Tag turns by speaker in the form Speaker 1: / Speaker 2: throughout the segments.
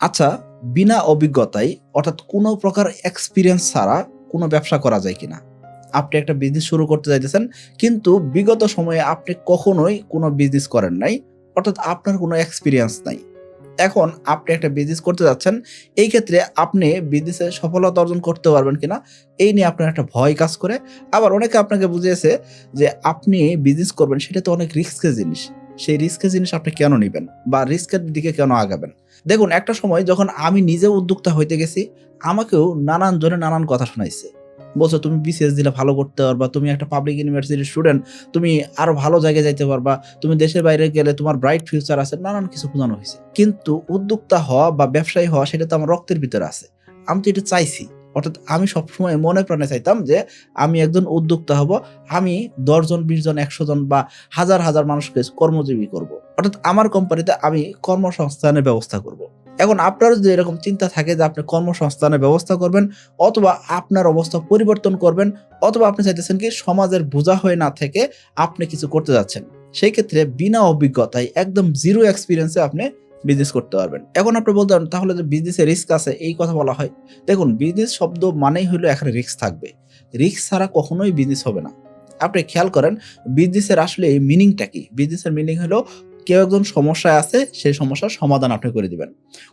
Speaker 1: আচ্ছা বিনা অভিজ্ঞতায় অর্থাৎ কোনো প্রকার এক্সপিরিয়েন্স ছাড়া কোনো ব্যবসা করা যায় কিনা? আপনি একটা বিজনেস শুরু করতে চাইতেছেন কিন্তু বিগত সময়ে আপনি কখনোই কোনো বিজনেস করেন নাই, অর্থাৎ আপনার কোনো এক্সপিরিয়েন্স নাই। এখন আপনি একটা বিজনেস করতে যাচ্ছেন, এই ক্ষেত্রে আপনি বিজনেসে সফলতা অর্জন করতে পারবেন কিনা, এই নিয়ে আপনার একটা ভয় কাজ করে। আবার অনেকে আপনাকে বুঝিয়েছে যে আপনি বিজনেস করবেন, সেটা তো অনেক রিস্কের জিনিস। সেই রিস্কের জিনিস আপনি কেন নেবেন? বা রিস্কের দিকে কেন আগাবেন? দেখুন, একটা সময় যখন আমি নিজে উদ্যোক্তা হইতে গেছি, আমাকেও নানান জনে নানান কথা শোনাইছে। বলছো, তুমি বিসিএস দিলে ভালো করতে পারবা, তুমি একটা পাবলিক ইউনিভার্সিটির স্টুডেন্ট তুমি আরও ভালো জায়গায় যাইতে পারবা, তুমি দেশের বাইরে গেলে তোমার ব্রাইট ফিউচার আছে, নানান কিছু বোঝানো হয়েছে কিন্তু উদ্যোক্তা হওয়া বা ব্যবসায়ী হওয়া, সেটা তো আমার রক্তের ভিতরে আছে। আমি তো এটা চাইছি। অর্থাৎ আমি সবসময় মনে প্রাণে চাইতাম যে আমি একজন উদ্যোক্তা হব, আমি দশজন বিশ জন একশো জন বা হাজার হাজার মানুষকে কর্মজীবী করব। অর্থাৎ আমার কোম্পানিতে আমি কর্মসংস্থানের ব্যবস্থা করব। এখন আপনার যদি এরকম চিন্তা থাকে যে আপনি কর্মসংস্থানের ব্যবস্থা করবেন অথবা আপনার অবস্থা পরিবর্তন করবেন অথবা আপনি চাইতেছেন কি সমাজের বোঝা হয়ে না থেকে আপনি কিছু করতে যাচ্ছেন, সেই ক্ষেত্রে বিনা অভিজ্ঞতায়, একদম জিরো এক্সপিরিয়েন্সে আপনি বিজনেস করতে পারবেন। এখন আপনি বলতে পারেন, তাহলে যে বিজনেসে রিস্ক আছে, এই কথা বলা হয়। দেখুন বিজনেস শব্দ মানেই হলো এখানে রিস্ক থাকবে। রিস্ক ছাড়া কখনোই বিজনেস হবে না। আপনি খেয়াল করেন বিজনেসের আসলে এই মিনিংটা কি? বিজনেসের মিনিং হলো কেউ একজন সমস্যায় আছে, সেই সমস্যার সমাধান আপনি করে দিবেন।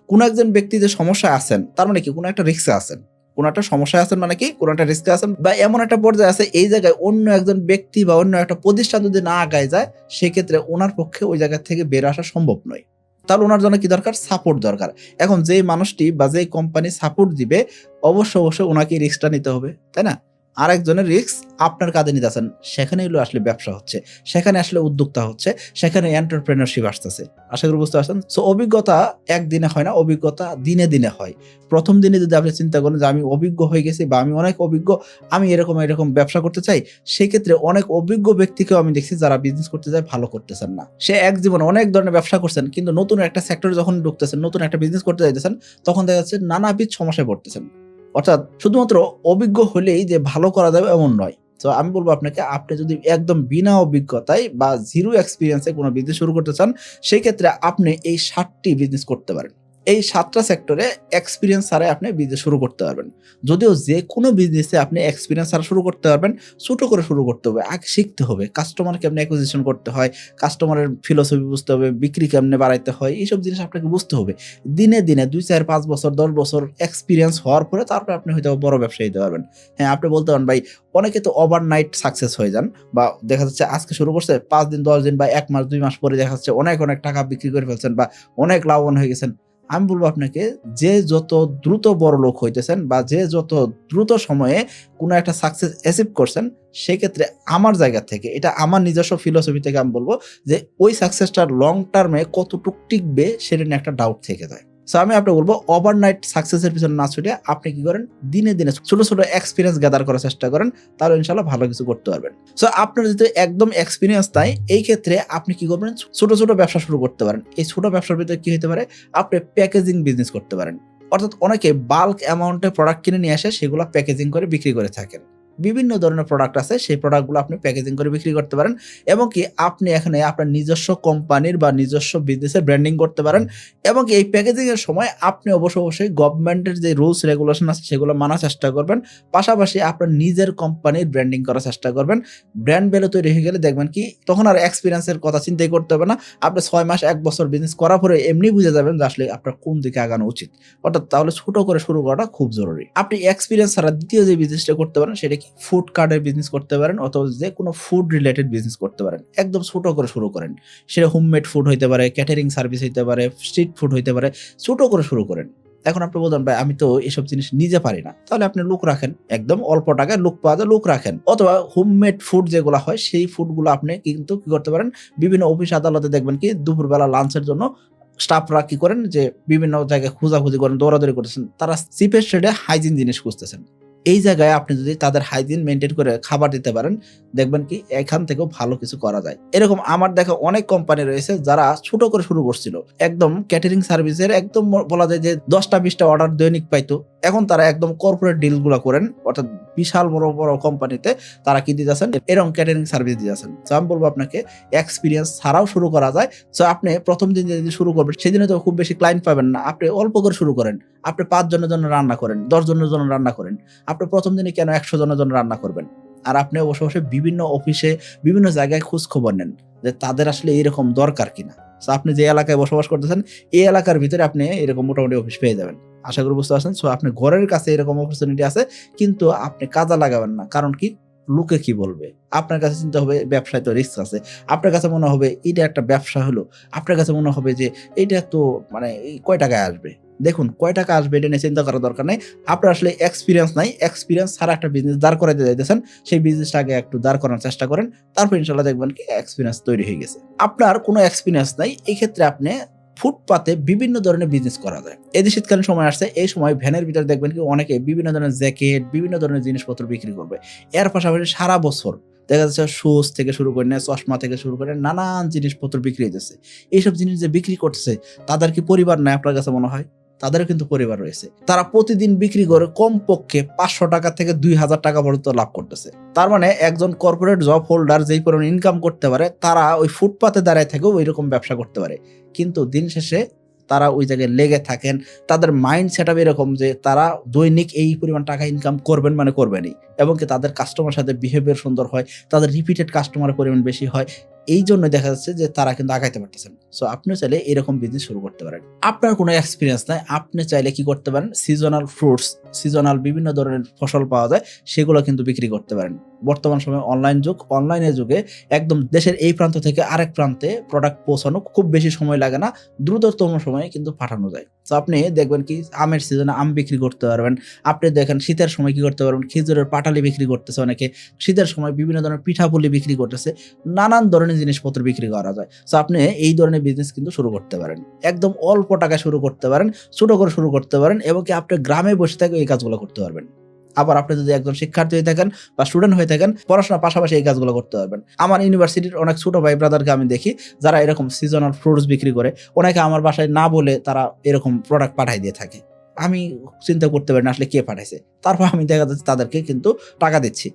Speaker 1: কোনো একজন ব্যক্তি যে সমস্যায় আছেন, তার মানে কি? কোনো একটা রিস্কে আছেন। কোনো একটা সমস্যায় আছেন মানে কি? কোনো একটা রিস্কে আছেন বা এমন একটা পর্যায়ে আছে, এই জায়গায় অন্য একজন ব্যক্তি বা অন্য একটা প্রতিষ্ঠান যদি না আগায় যায়, সেক্ষেত্রে ওনার পক্ষে ওই জায়গা থেকে বের আসা সম্ভব নয়। তাহলে ওনার জন্য কি দরকার? সাপোর্ট দরকার। এখন যে মানুষটি বা যে কোম্পানি সাপোর্ট দিবে অবশ্য অবশ্যই ওনাকে রিস্কটা নিতে হবে, তাই না? আরেকজনের রিস্ক আপনার কাঁধে নিতে আসেন সেখানে হলো আসলে ব্যবসা হচ্ছে। সেখানে আসলে উদ্যোক্তা হচ্ছে। সেখানে এন্টারপ্রেনারশিপ আসতেছে। আশা করি বুঝতে পারছেন? সো অভিজ্ঞতা একদিনে হয় না, অভিজ্ঞতা দিনে দিনে হয়। প্রথম দিনে যদি আপনি চিন্তা করেন যে আমি অভিজ্ঞ হয়ে গেছি বা আমি অনেক অভিজ্ঞ, আমি এরকম এরকম ব্যবসা করতে চাই, সেক্ষেত্রে অনেক অভিজ্ঞ ব্যক্তিকেও আমি দেখছি যারা বিজনেস করতে চায় ভালো করতেছেন না। সে এক জীবনে অনেক ধরনের ব্যবসা করছেন, কিন্তু নতুন একটা সেক্টরে যখন ঢুকতেছেন, নতুন একটা বিজনেস করতে যাইতেছেন, তখন দেখা যাচ্ছে নানাবিধ সমস্যায় পড়তেছেন। অর্থাৎ শুধুমাত্র অভিজ্ঞ হলেই যে ভালো করা যাবে এমন নয়। তো আমি বলব আপনাকে, আপনি যদি একদম বিনা অভিজ্ঞতায় বা জিরো এক্সপিরিয়েন্সে কোনো বিজনেস শুরু করতে চান সেই ক্ষেত্রে আপনি এই সাতটি বিজনেস করতে পারেন। এই সাতটা সেক্টরে এক্সপিরিয়েন্স ছাড়াই আপনি বিজনেস শুরু করতে পারবেন। যদিও যে কোনো বিজনেসে আপনি এক্সপিরিয়েন্স ছাড়া শুরু করতে পারবেন, ছোট করে শুরু করতে হবে, আগে শিখতে হবে কাস্টমার কেমনে অ্যাকুইজিশন করতে হয় কাস্টমারের ফিলোসফি বুঝতে হবে, বিক্রি কেমনে বাড়াইতে হয়, এইসব জিনিস আপনাকে বুঝতে হবে। দিনে দিনে দুই চার পাঁচ বছর, দশ বছর এক্সপিরিয়েন্স হওয়ার পরে তারপরে আপনি হয়তো বড় ব্যবসায়ী হতে পারবেন। হ্যাঁ আপনি বলতে পারেন, ভাই, অনেকে তো ওভারনাইট সাকসেস হয়ে যান বা দেখা যাচ্ছে আজকে শুরু করছে, পাঁচ দিন, দশ দিন বা এক মাস, দুই মাস পরে দেখা যাচ্ছে অনেক অনেক টাকা বিক্রি করে ফেলছেন বা অনেক লাভবান হয়ে গেছেন। আমি বলব আপনাকে, যে যত দ্রুত বড় লোক হইতেছেন বা যে যত দ্রুত সময়ে কোনো একটা সাকসেস অ্যাচিভ করছেন, সেক্ষেত্রে আমার জায়গা থেকে, এটা আমার নিজস্ব ফিলোসফি থেকে আমি বলব যে ওই সাকসেসটা লং টার্মে কতটুক টিকবে সেটা নিয়ে একটা ডাউট থেকে যায়। সো আমি আপনাকে বলব ওভারনাইট সাকসেসের পিছনে না ছুটে আপনি কি করেন? দিনে দিনে ছোট ছোট এক্সপিরিয়েন্স গ্যাদার করার চেষ্টা করেন, তাহলে ইনশাল্লাহ ভালো কিছু করতে পারবেন। সো আপনার যদি একদম এক্সপিরিয়েন্স নাই এই ক্ষেত্রে আপনি কি করবেন? ছোট ছোট ব্যবসা শুরু করতে পারেন। এই ছোট ব্যবসার ভিতরে কি হতে পারে? আপনি প্যাকেজিং বিজনেস করতে পারেন। অর্থাৎ অনেকে বাল্ক অ্যামাউন্টে প্রোডাক্ট কিনে নিয়ে আসে, সেগুলো প্যাকেজিং করে বিক্রি করে থাকেন। বিভিন্ন ধরনের প্রোডাক্ট আছে, সেই প্রোডাক্টগুলো আপনি প্যাকেজিং করে বিক্রি করতে পারেন এবং কি আপনি এখানে আপনার নিজস্ব কোম্পানির বা নিজস্ব বিজনেসের ব্র্যান্ডিং করতে পারেন এবং এই প্যাকেজিংয়ের সময় আপনি অবশ্যই অবশ্যই গভর্নমেন্টের যে রুলস রেগুলেশন আছে, সেগুলো মানার চেষ্টা করবেন। পাশাপাশি আপনার নিজের কোম্পানির ব্র্যান্ডিং করার চেষ্টা করবেন। ব্র্যান্ড ভ্যালু তৈরি হয়ে গেলে দেখবেন কি তখন আর এক্সপিরিয়েন্সের কথা চিন্তাই করতে হবে না। আপনি ছয় মাস, এক বছর বিজনেস করার পরে এমনি বুঝে যাবেন যে আসলে আপনার কোন দিকে আগানো উচিত। অর্থাৎ তাহলে ছোট করে শুরু করাটা খুব জরুরি। আপনি এক্সপিরিয়েন্স ছাড়া দ্বিতীয় যে বিজনেসটা করতে পারেন, সেটা ফুড কার্ডের বিজনেস করতে পারেন অথবা যে কোনো ফুড রিলেটেড বিজনেস করতে পারেন। একদম ছোট করে শুরু করেন। সেটা হোমমেড ফুড হইতে পারে ক্যাটারিং সার্ভিস হইতে পারে স্ট্রিট ফুড হইতে পারে, ছোট করে শুরু করেন। এখন আপনি বলতেন ভাই, আমি তো এসব জিনিস নিজে পারি না। তাহলে আপনি লোক রাখেন, একদম অল্প টাকায় লোক পাওয়া যায় লোক রাখেন। অথবা হোমমেড ফুড যেগুলো হয়, সেই ফুডগুলো আপনি কিন্তু কি করতে পারেন, বিভিন্ন অফিস আদালতে দেখবেন কি, দুপুরবেলা লাঞ্চের জন্য স্টাফরা কি করেন, যে বিভিন্ন জায়গায় খোঁজাখুঁজি করেন, দৌড়াদৌড়ি করতেছেন, তারা চিপেস্ট রেটে হাইজিন জিনিস খুঁজতেছেন। এই জায়গায় আপনি যদি তাদের হাইজিন মেনটেন করে খাবার দিতে পারেন, দেখবেন কি এখান থেকেও ভালো কিছু করা যায়। এরকম আমার দেখা অনেক কোম্পানি রয়েছে যারা ছোট করে শুরু করছিল। একদম ক্যাটারিং সার্ভিসের একদম বলা যায় যে দশটা বিশটা অর্ডার দৈনিক পাইতো। এখন তারা একদম কর্পোরেট ডিলগুলো করেন, অর্থাৎ বিশাল বড় বড় কোম্পানিতে তারা কি দিতেছেন? এরকম ক্যাটারিং সার্ভিস দিতেছেন। তো আমি বলব আপনাকে এক্সপিরিয়েন্স ছাড়াও শুরু করা যায়। তো আপনি প্রথম দিন যদি শুরু করবেন সেদিনে তো খুব বেশি ক্লায়েন্ট পাবেন না। আপনি অল্প করে শুরু করেন। আপনি পাঁচ জনের জন্য রান্না করেন, দশ জনের জন্য রান্না করেন। আপনি প্রথম দিনে কেন একশো জনের জন্য রান্না করবেন? আর আপনি বসে বসে বিভিন্ন অফিসে বিভিন্ন জায়গায় খোঁজ খবর নেন যে তাদের আসলে এরকম দরকার কিনা। তো আপনি যে এলাকায় বসবাস করতেছেন, এই এলাকার ভিতরে আপনি এরকম মোটামুটি অফিস পেয়ে যাবেন। আশা করি বুঝতে পারছেন? সো আপনি ঘরের কাছে এরকম অপরচুনিটি আছে, কিন্তু আপনি কাজা লাগাবেন না। কারণ কি? লোকে কি বলবে? আপনার কাছে চিন্তা হবে, ব্যবসায় তো রিস্ক আছে। আপনার কাছে মনে হবে, এটা একটা ব্যবসা হলো। আপনার কাছে মনে হবে যে, এটা তো মানে কয় টাকায় আসবে? দেখুন, কয় টাকা আসবে এটা নিয়ে চিন্তা করার দরকার নেই। আপনার আসলে এক্সপিরিয়েন্স নাই এক্সপিরিয়েন্স ছাড়া একটা বিজনেস দাঁড় করাতে যাইতেছেন, সেই বিজনেসটা আগে একটু দাঁড় করানোর চেষ্টা করেন, তারপর ইনশাল্লাহ দেখবেন কি এক্সপিরিয়েন্স তৈরি হয়ে গেছে। আপনার কোনো এক্সপিরিয়েন্স নাই, এই ক্ষেত্রে আপনি ফুটপাতে বিভিন্ন ধরনের বিজনেস করা যায়। এই যে শীতকালীন সময় আসছে, এই সময় ভ্যানের ভিতরে দেখবেন কি অনেকে বিভিন্ন ধরনের জ্যাকেট বিভিন্ন ধরনের জিনিসপত্র বিক্রি করবে। এর পাশাপাশি সারা বছর দেখা যাচ্ছে শুজ থেকে শুরু করে নেয় চশমা থেকে শুরু করে নানান জিনিসপত্র বিক্রি হইতেছে। এইসব জিনিস যে বিক্রি করতেছে, তাদের কি পরিবার নাই আপনার কাছে মনে হয়? তাদেরও কিন্তু পরিবার রয়েছে। তারা প্রতিদিন বিক্রি করে কমপক্ষে পাঁচশো টাকা থেকে দুই হাজার টাকা পর্যন্ত লাভ করতেছে। তার মানে একজন কর্পোরেট জব হোল্ডার যেই পরিমাণ ইনকাম করতে পারে, তারা ওই ফুটপাতে দাঁড়ায় থেকেও ওই রকম ব্যবসা করতে পারে। কিন্তু দিন শেষে তারা ওই জায়গায় লেগে থাকেন, তাদের মাইন্ড সেট আপ এরকম যে তারা দৈনিক এই পরিমাণ টাকা ইনকাম করবেন মানে করবেনই। এবং কি তাদের কাস্টমার সাথে বিহেভিয়ার সুন্দর হয়, তাদের রিপিটেড কাস্টমারের পরিমাণ বেশি হয় এই জন্য দেখা যাচ্ছে যে তারা কিন্তু আগাইতে পারতেছেন সো আপনিও চাইলে এরকম বিজনেস শুরু করতে পারেন। আপনার কোনো এক্সপিরিয়েন্স নাই, আপনি চাইলে কি করতে পারেন? সিজনাল ফ্রুটস সিজনাল বিভিন্ন ধরনের ফসল পাওয়া যায়, সেগুলো কিন্তু বিক্রি করতে পারেন। বর্তমান সময়ে অনলাইন যুগ অনলাইনের যুগে একদম দেশের এই প্রান্ত থেকে আরেক প্রান্তে প্রোডাক্ট পৌঁছানো খুব বেশি সময় লাগে না, দ্রুততম সময়ে কিন্তু পাঠানো যায়। তো আপনি দেখবেন কি, আমের সিজনে আম বিক্রি করতে পারবেন। আপনি দেখেন শীতের সময় কি করতে পারবেন? খেজুরের পাটালি বিক্রি করতেছে অনেকে। শীতের সময় বিভিন্ন ধরনের পিঠাপুলি বিক্রি করতেছে। নানান ধরনের জিনিসপত্র বিক্রি করা যায়। তো আপনি এই ধরনের বিজনেস কিন্তু শুরু করতে পারেন। একদম অল্প টাকা শুরু করতে পারেন, ছোটো করে শুরু করতে পারেন এবং কি আপনি গ্রামে বসে থেকে এই কাজগুলো করতে পারবেন। আবার আপনি যদি একজন শিক্ষার্থী হয়ে থাকেন বা স্টুডেন্ট হয়ে থাকেন, পড়াশোনার পাশাপাশি এই কাজগুলো করতে পারবেন। আমার ইউনিভার্সিটির অনেক ছোট ভাই ব্রাদারকে আমি দেখি, যারা এরকম সিজনাল ফ্রুটস বিক্রি করে অনেকে আমার বাসায় না বলে তারা এরকম প্রোডাক্ট পাঠাই দিয়ে থাকে। আমি চিন্তা করতে পারি না আসলে কে পাঠাইছে। তারপর আমি দেখা যাচ্ছে তাদেরকে কিন্তু টাকা দিচ্ছি।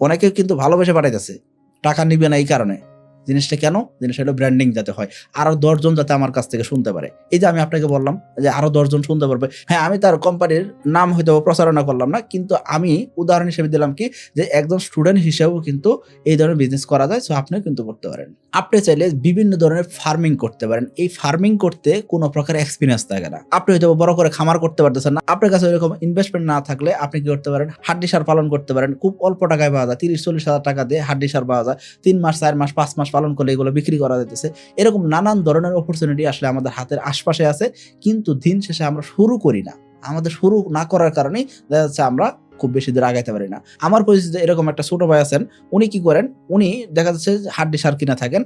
Speaker 1: অনেকে কিন্তু ভালোবেসে পাঠাইতেছে। টাকা নিবে না এই কারণে। জিনিসটা কেন? জিনিসটা হলো ব্র্যান্ডিং যাতে হয়। আরও দশজন যাতে আমার কাছ থেকে শুনতে পারে। এই যে আমি আপনাকে বললাম যে আরও দশজন শুনতে পারবে। হ্যাঁ আমি তার কোম্পানির নাম হয়তো প্রচারণা করলাম না, কিন্তু আমি উদাহরণ হিসেবে দিলাম কি যে একজন স্টুডেন্ট হিসেবেও কিন্তু এই ধরনের বিজনেস করা যায় সো আপনিও কিন্তু করতে পারেন। আপনি চাইলে বিভিন্ন ধরনের ফার্মিং করতে পারেন। এই ফার্মিং করতে কোনো প্রকার এক্সপিরিয়েন্স থাকে না। আপনি হয়তো বড় করে খামার করতে পারতেছেন না। আপনার কাছে এরকম ইনভেস্টমেন্ট না থাকলে আপনি কি করতে পারেন? হাড্ডি সার পালন করতে পারেন। খুব অল্প টাকায় পাওয়া যায়। তিরিশ, চল্লিশ হাজার টাকা দিয়ে হাড্ডি সার পাওয়া যায়। তিন মাস, চার মাস, পাঁচ মাস পালন করলে এগুলো বিক্রি করা যেতেছে এরকম নানান ধরনের অপরচুনিটি আসলে আমাদের হাতের আশপাশে আছে, কিন্তু দিন শেষে আমরা শুরু করি না। আমাদের শুরু না করার কারণেই দেখা যাচ্ছে আমরা খুব বেশি দূর আগাইতে পারি না। আমার পরিচিত এরকম একটা ছোট ভাই আছেন, উনি কি করেন, উনি দেখা যাচ্ছে হাড্ডি সার কিনা থাকেন।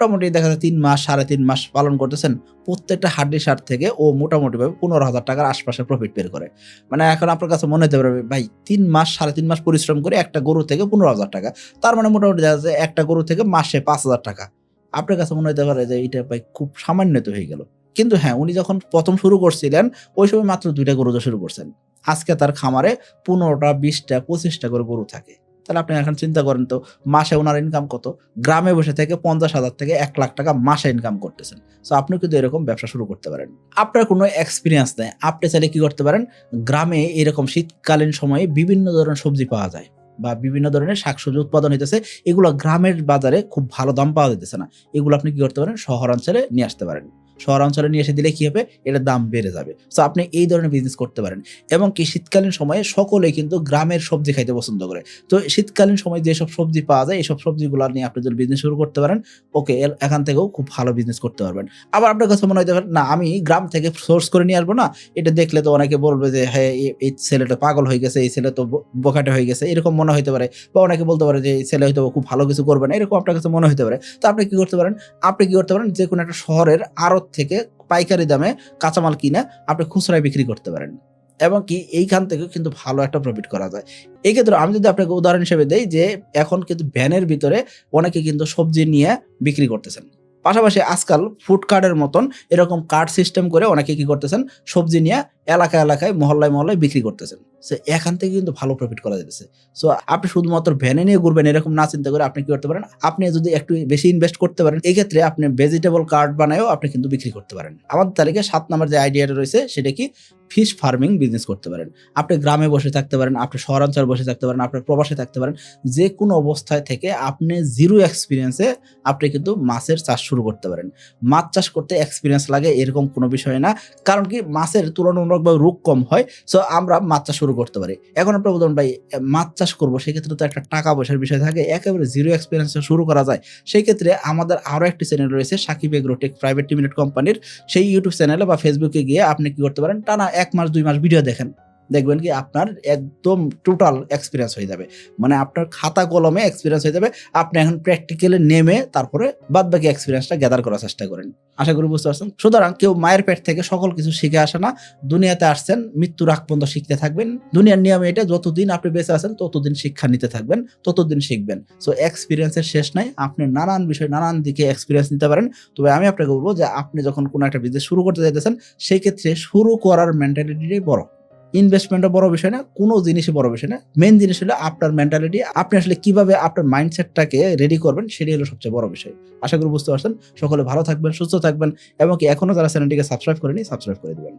Speaker 1: মোটামুটি দেখা যাচ্ছে তিন মাস, সাড়ে তিন মাস পালন করতেছেন। প্রত্যেকটা হাড্ডি সার থেকে ও মোটামুটি ভাবে পনেরো হাজার টাকার আশপাশে প্রফিট বের করে। মানে এখন আপনার কাছে মনে হতে পারবে ভাই, তিন মাস, সাড়ে তিন মাস পরিশ্রম করে একটা গরু থেকে পনেরো হাজার টাকা। তার মানে মোটামুটি দেখা যাচ্ছে একটা গরু থেকে মাসে পাঁচ হাজার টাকা। আপনার কাছে মনে হতে পারে যে এটা ভাই খুব সামান্য তো হয়ে গেল। কিন্তু হ্যাঁ উনি যখন প্রথম শুরু করছিলেন, ওই সময় মাত্র দুইটা গরু তো শুরু করছেন। আজকে তার খামারে পনেরোটা, বিশটা, পঁচিশটা করে গরু থাকে। তাহলে আপনি এখন চিন্তা করেন তো, মাসে ওনার ইনকাম কত? গ্রামে বসে থেকে পঞ্চাশ হাজার থেকে এক লাখ টাকা মাসে ইনকাম করতেছেন। সো আপনি কিন্তু এরকম ব্যবসা শুরু করতে পারেন। আপনার কোনো এক্সপিরিয়েন্স নেই। আপনি চাইলে কি করতে পারেন? গ্রামে এরকম শীতকালীন সময়ে বিভিন্ন ধরনের সবজি পাওয়া যায় বা বিভিন্ন ধরনের শাকসবজি উৎপাদন হইতেছে। এগুলো গ্রামের বাজারে খুব ভালো দাম পাওয়া যেতেছে না। এগুলো আপনি কি করতে পারেন? শহরাঞ্চলে নিয়ে আসতে পারেন। শহরাঞ্চলে নিয়ে এসে দিলে কি হবে? এটার দাম বেড়ে যাবে। সো আপনি এই ধরনের বিজনেস করতে পারেন। এবং কি শীতকালীন সময়ে সকলেই কিন্তু গ্রামের সবজি খাইতে পছন্দ করে। তো, শীতকালীন সময় যেসব সবজি পাওয়া যায় এইসব সবজিগুলো নিয়ে আপনি যদি বিজনেস শুরু করতে পারেন ওকে এখান থেকেও খুব ভালো বিজনেস করতে পারবেন। আবার আপনার কাছে মনে হতে পারে, না, আমি গ্রাম থেকে সোর্স করে নিয়ে আসব না। এটা দেখলে তো অনেকে বলবে যে হ্যাঁ এই ছেলেটা পাগল হয়ে গেছে, এই ছেলে তো বোকাটে হয়ে গেছে। এরকম মনে হতে পারে। বা অনেকে বলতে পারে যে, এই ছেলে হয়তো খুব ভালো কিছু করবে না। এরকম আপনার কাছে মনে হতে পারে। তো আপনি কি করতে পারেন? আপনি কি করতে পারেন? যে কোনো একটা শহরের আড়ত থেকে পাইকারি দামে কাঁচামাল কিনে আপনি খুচরায় বিক্রি করতে পারেন। এবং কি এইখান থেকে কিন্তু ভালো একটা প্রফিট করা যায়। এক্ষেত্রে ক্ষেত্রে আমি যদি আপনাকে উদাহরণ হিসেবে দেই যে, এখন কিন্তু ভ্যানের ভিতরে অনেকে কিন্তু সবজি নিয়ে বিক্রি করতেছেন। পাশাপাশি আজকাল ফুড কার্ডের মতন এরকম কার্ড সিস্টেম করে অনেকে কি করতেছেন? সবজি নিয়ে এলাকা এলাকায়, মহল্লায় মহল্লায় বিক্রি করতেছেন। সো এখান থেকে কিন্তু ভালো প্রফিট করা যেতেছে সো আপনি শুধুমাত্র ভ্যানে নিয়ে ঘুরবেন এরকম না চিন্তা করে আপনি কি করতে পারেন? আপনি যদি একটু বেশি ইনভেস্ট করতে পারেন এই ক্ষেত্রে আপনি ভেজিটেবল কার্ড বানায়ও আপনি কিন্তু বিক্রি করতে পারেন। আমাদের তালিকায় সাত নম্বর যে আইডিয়াটা রয়েছে, সেটা কি? ফিশ ফার্মিং বিজনেস করতে পারেন। আপনি গ্রামে বসে থাকতে পারেন, আপনি শহরাঞ্চলে বসে থাকতে পারেন আপনার প্রবাসে থাকতে পারেন যে কোনো অবস্থায় থেকে আপনি জিরো এক্সপিরিয়েন্সে আপনি কিন্তু মাছের চাষ শুরু করতে পারেন। মাছ চাষ করতে এক্সপিরিয়েন্স লাগে এরকম কোনো বিষয় না। কারণ কি? মাছের তুলনামূলকভাবে রোগ কম হয় সো আমরা মাছ চাষ শুরু করতে পারি। এখন আপনার বলুন ভাই মাছ চাষ করব, সেক্ষেত্রে তো একটা টাকা পয়সার বিষয় থাকে, একেবারে জিরো এক্সপিরিয়েন্স শুরু করা যায়। সেই ক্ষেত্রে আমাদের আরও একটি চ্যানেল রয়েছে, সাকিব এগ্রোটেক প্রাইভেট লিমিটেড কোম্পানির সেই ইউটিউব চ্যানেলে বা ফেসবুকে গিয়ে আপনি কি করতে পারেন, টানা এক মাস, দুই মাস ভিডিও দেখেন। দেখবেন কি আপনার একদম টোটাল এক্সপিরিয়েন্স হয়ে যাবে। মানে আপনার খাতা কলমে এক্সপিরিয়েন্স হয়ে যাবে। আপনি এখন প্র্যাকটিক্যালে নেমে তারপরে বাদ বাকি এক্সপিরিয়েন্সটা গ্যাদার করার চেষ্টা করেন। আশা করি বুঝতে পারছেন? সুতরাং কেউ মায়ের পেট থেকে সকল কিছু শিখে আসে না। দুনিয়াতে আসছেন, মৃত্যুর আগ পর্যন্ত শিখতে থাকবেন। দুনিয়ার নিয়মে এটা, যতদিন আপনি বেঁচে আছেন, ততদিন শিক্ষা নিতে থাকবেন, ততদিন শিখবেন। সো এক্সপিরিয়েন্সের শেষ নাই। আপনি নানান বিষয়, নানান দিকে এক্সপিরিয়েন্স নিতে পারেন। তবে আমি আপনাকে বলব যে, আপনি যখন কোনো একটা বিজনেস শুরু করতে চাইতেছেন সেই ক্ষেত্রে শুরু করার মেন্টালিটিটাই বড়। ইনভেস্টমেন্টও বড় বিষয় না, কোনো জিনিসই বড় বিষয় না। মেন জিনিস হলো আপনার মেন্টালিটি আপনি আসলে কীভাবে আপনার মাইন্ডসেটটাকে রেডি করবেন, সেটাই হলো সবচেয়ে বড় বিষয়। আশা করি বুঝতে পারছেন। সকলে ভালো থাকবেন, সুস্থ থাকবেন, এবং কি এখনও যারা চ্যানেলটিকে সাবস্ক্রাইব করেনি সাবস্ক্রাইব করে দিবেন।